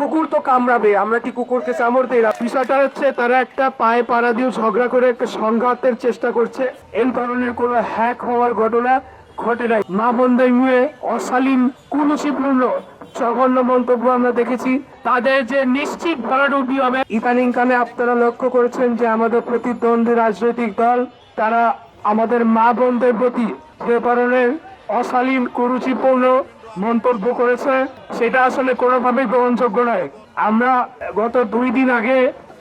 কুকুর তো কামড়াবে, আমরা কি কুকুরকে কামড় দিই? না বিষয়টা হচ্ছে, তারা একটা পায়ে পাড়া দিয়ে ঝগড়া করে একটা সংঘাতের চেষ্টা করছে। এই ধরনের কোনো হ্যাক হওয়ার ঘটনা ঘটে নাই। মা বন্ধের মুয়ে অশালীন কুলসিপূর্ণ জঘন্য মন্তব্য আমরা দেখেছি। তাদের যে নিশ্চিত ভরাডুবি হবে ইদানিং কালে আপনারা লক্ষ্য করেছেন যে আমাদের প্রতিদ্বন্দ্বী রাজনৈতিক দল, তারা আমাদের মা বোনদের প্রতি যে ধরনের অশালীন কুরুচিপূর্ণ মন্তব্য করেছে, সেটা আসলে কোনোভাবেই গ্রহণযোগ্য নয়। আমরা গত দুই দিন আগে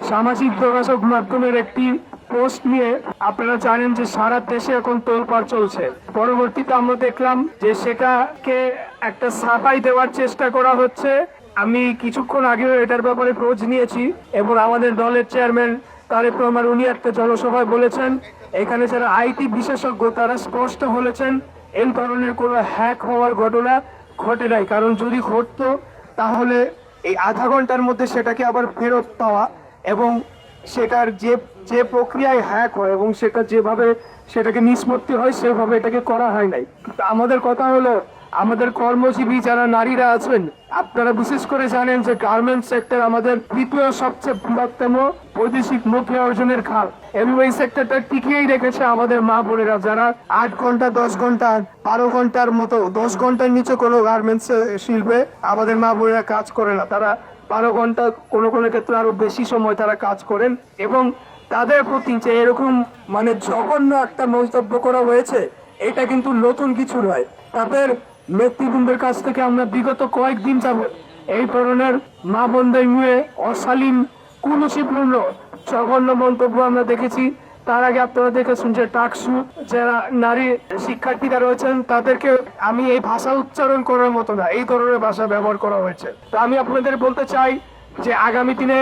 সামাজিক যোগাযোগ মাধ্যমের একটি পোস্ট নিয়ে আপনারা জানেন যে সারা দেশে এখন তোলপাড় চলছে। পরবর্তীতে আমরা দেখলাম যে সেটাকে একটা সাফাই দেওয়ার চেষ্টা করা হচ্ছে। আমি কিছুক্ষণ আগেও এটার ব্যাপারে খোঁজ নিয়েছি এবং আমাদের দলের চেয়ারম্যান তারেক রহমান, উনি একটা জনসভায় বলেছেন, এখানে যারা আইটি বিশেষজ্ঞ তারা স্পষ্ট বলেছেন, এই ধরনের কোনো হ্যাক হওয়ার ঘটনা ঘটে নাই। কারণ যদি ঘটতো, তাহলে এই আধা ঘণ্টার মধ্যে সেটাকে আবার ফেরত পাওয়া এবং সেটার যে যে প্রক্রিয়ায় হ্যাক হয় এবং সেটা যেভাবে সেটাকে নিষ্পত্তি হয়, সেভাবে এটাকে করা হয় নাই। আমাদের কথা হলো আমাদের কর্মজীবী যারা নারীরা আছেন, আপনারা বিশেষ করে জানেন যে গার্মেন্টস সেক্টর আমাদের তৃতীয় সবচেয়ে বৃহত্তম বৈদেশিক মুখে অর্জনের খাল। এবং এই সেক্টরটা টিকিয়েই রেখেছে আমাদের মা বোনেরা যারা আট ঘণ্টা, দশ ঘণ্টা, বারো ঘণ্টার মতো, দশ ঘণ্টার নিচে কোনো গার্মেন্টস শিল্পে আমাদের মা বোনেরা কাজ করে না। তারা বারো ঘণ্টা কোনো কোনো ক্ষেত্রে আরও বেশি সময় তারা কাজ করেন এবং তাদের প্রতি যে এরকম মানে জঘন্য একটা মন্তব্য করা হয়েছে, এটা কিন্তু নতুন কিছু নয়। তাদের নেতৃবৃন্দের কাছ থেকে আমরা বিগত কয়েকদিন যাব এই ধরনের মা বোনদের নিয়ে অশালীন কুলসিপূর্ণ জঘন্য মন্তব্য আমরা দেখেছি। তার আগে আপনারা দেখেছেন যে টাকসু, যারা নারী শিক্ষার্থীরা রয়েছেন, তাদেরকে আমি এই ভাষা উচ্চারণ করার মতো না, এই ধরনের ভাষা ব্যবহার করা হয়েছে। তো আমি আপনাদের বলতে চাই যে আগামী দিনে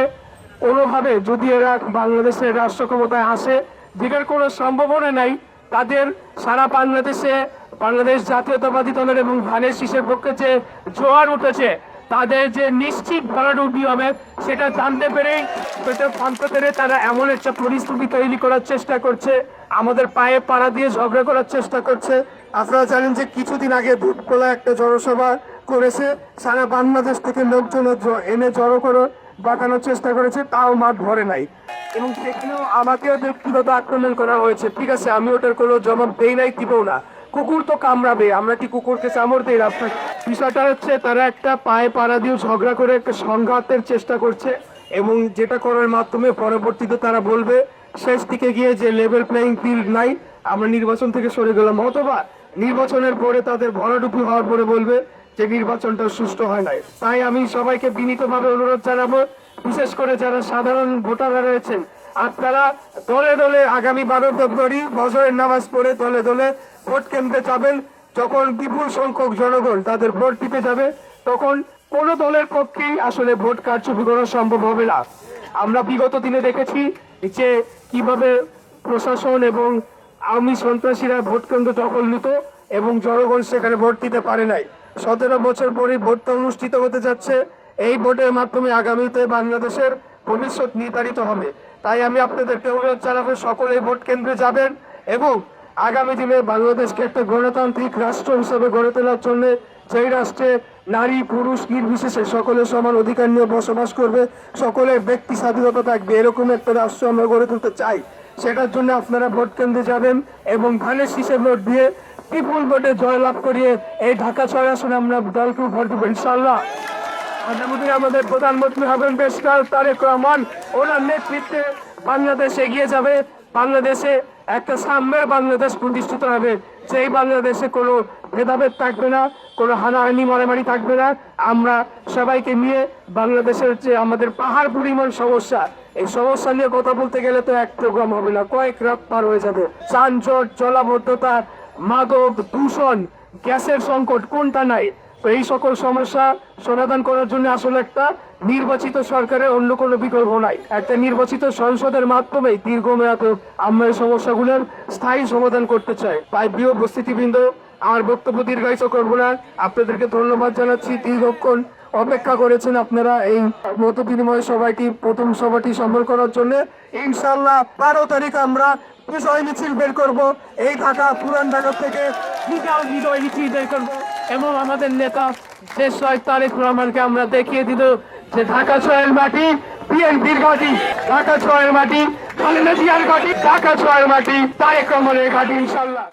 কোনোভাবে যদি এরা বাংলাদেশের রাষ্ট্র ক্ষমতায় আসে যেটার কোনো সম্ভাবনা নাই, তাদের সারা বাংলাদেশে বাংলাদেশ জাতীয়তাবাদী দলের এবং ধানের শীষের পক্ষে যে জোয়ার উঠেছে, তাদের যে নিশ্চিত ভরাডুবি হবে সেটা জানতে পেরেই সেটা জানতে পেরে তারা এমন একটা পরিস্থিতি তৈরি করার চেষ্টা করছে। আমাদের পায়ে পাড়া দিয়ে ঝগড়া করার চেষ্টা করছে। আপনারা জানেন যে কিছুদিন আগে দুধকোলা একটা জনসভা করেছে। সারা বাংলাদেশ থেকে লোকজন এনে জড়ো করে বাঁকানোর চেষ্টা করেছে, তাও মাঠ ভরে নাই। এবং সেখানেও আমাকেও ব্যক্তিগত আক্রমণ করা হয়েছে। ঠিক আছে, আমি ওটার কোনো জবাব দেই নাই, দিবও না। কুকুর তো কামড়াবে। আমরা কি কুকুরকে কামড় দিই? না বিষয়টা হচ্ছে তারা একটা পায়ে পাড়া দিয়ে ঝগড়া করে একটা সংঘাতের চেষ্টা করছে এবং যেটা করার মাধ্যমে পরবর্তীতে তারা বলবে, শেষ দিকে গিয়ে যে লেভেল প্লেইং ফিল্ড নাই, আমরা নির্বাচন থেকে সরে গেলাম। অথবা নির্বাচনের পরে তাদের ভরাডুপি হওয়ার পরে বলবে যে নির্বাচনটা সুষ্ঠু হয় নাই। তাই আমি সবাইকে বিনীতভাবে অনুরোধ জানাব, বিশেষ করে যারা সাধারণ ভোটাররা রয়েছেন, আপনারা দলে দলে আগামী বারো ফেব্রুয়ারি বছরের নামাজ পড়ে দলে দলে ভোট কেন্দ্রে যাবেন, যখন বিপুল সংখ্যক জনগণ তাদের ভোট দিতে যাবে, তখন কোন দলের পক্ষেই আসলে ভোট কারচুপি করা সম্ভব হবে না। আমরা বিগত দিনে দেখেছি যে কীভাবে প্রশাসন এবং আওয়ামী সন্ত্রাসীরা ভোট কেন্দ্র দখল নিত এবং জনগণ সেখানে ভোট দিতে পারে নাই। সতেরো বছর পরে ভোটটা অনুষ্ঠিত হতে যাচ্ছে। এই ভোটের মাধ্যমে আগামীতে বাংলাদেশের ভবিষ্যৎ নির্ধারিত হবে। তাই আমি আপনাদেরকে অনুরোধ জানাব, সকলে ভোট কেন্দ্রে যাবেন এবং আগামী দিনে বাংলাদেশকে একটা গণতান্ত্রিক রাষ্ট্র হিসেবে গড়ে তোলার জন্য সেই রাষ্ট্রে নারী, পুরুষ, নির্বিশেষে সকলের সমান অধিকার নিয়ে বসবাস করবে সকলের ব্যক্তি স্বাধীনতা থাকবে, এরকম একটা রাষ্ট্র আমরা গড়ে তুলতে চাই। সেটার জন্য আপনারা ভোট কেন্দ্রে যাবেন এবং ধানের শীষে ভোট দিয়ে বিপুল ভোটে জয়লাভ করিয়ে এই ঢাকা ছয় আসনে আমরা দলকে ভোট দেবো ইনশাল্লাহ আগামী আমাদের প্রধানমন্ত্রী হবেন বেশকাল তারেক রহমান। ওনার নেতৃত্বে বাংলাদেশ এগিয়ে যাবে। বাংলাদেশে একটা সাম্যের বাংলাদেশ প্রতিষ্ঠিত হবে। সেই বাংলাদেশে কোনো ভেদাভেদ থাকবে না, কোনো হানাহানি, মারামারি থাকবে না। আমরা সবাইকে নিয়ে বাংলাদেশের যে আমাদের পাহাড় পরিমাণ সমস্যা, এই সমস্যা নিয়ে কথা বলতে গেলে তো এক প্রোগ্রাম হবে না, কয়েক রাত পার হয়ে যাবে। যানজট, জলাবদ্ধতা, মাদক, দূষণ, গ্যাসের সংকট কোনটা নাই? তো এই সকল সমস্যা সমাধান করার জন্য আসলে একটা নির্বাচিত সরকারের অন্য কোনো বিকল্প নাই। একটা নির্বাচিত সংসদের মাধ্যমে দীর্ঘমেয়াদ আমরা এই সমস্যাগুলোর স্থায়ী সমাধান করতে চাই। তাই প্রিয় উপস্থিতিবৃন্দ, আমার বক্তব্য দীর্ঘায়িত করব না। আপনাদেরকে ধন্যবাদ জানাচ্ছি। দীর্ঘক্ষণ অপেক্ষা করেছেন আপনারা এই মত বিনিময় সভাটি, প্রথম সভাটি সম্বল করার জন্য। ইনশাল্লাহ বারো তারিখ আমরা বিজয় মিছিল বের করব। এই ঢাকা পুরান ঢাকা থেকে বিজয় মিছিল বের করব। এবং আমাদের নেতা শেষ শহীদ তারেক রহমানকে আমরা দেখিয়ে দিল যে ঢাকা ছয়ের মাটি, বিএনপির ঘাটি ঢাকা ছয়ের মাটি খালেদা জিয়ার ঘাটি ঢাকা ছয়ের মাটি, তারেক রহমানের ঘাটি ইনশাল্লাহ।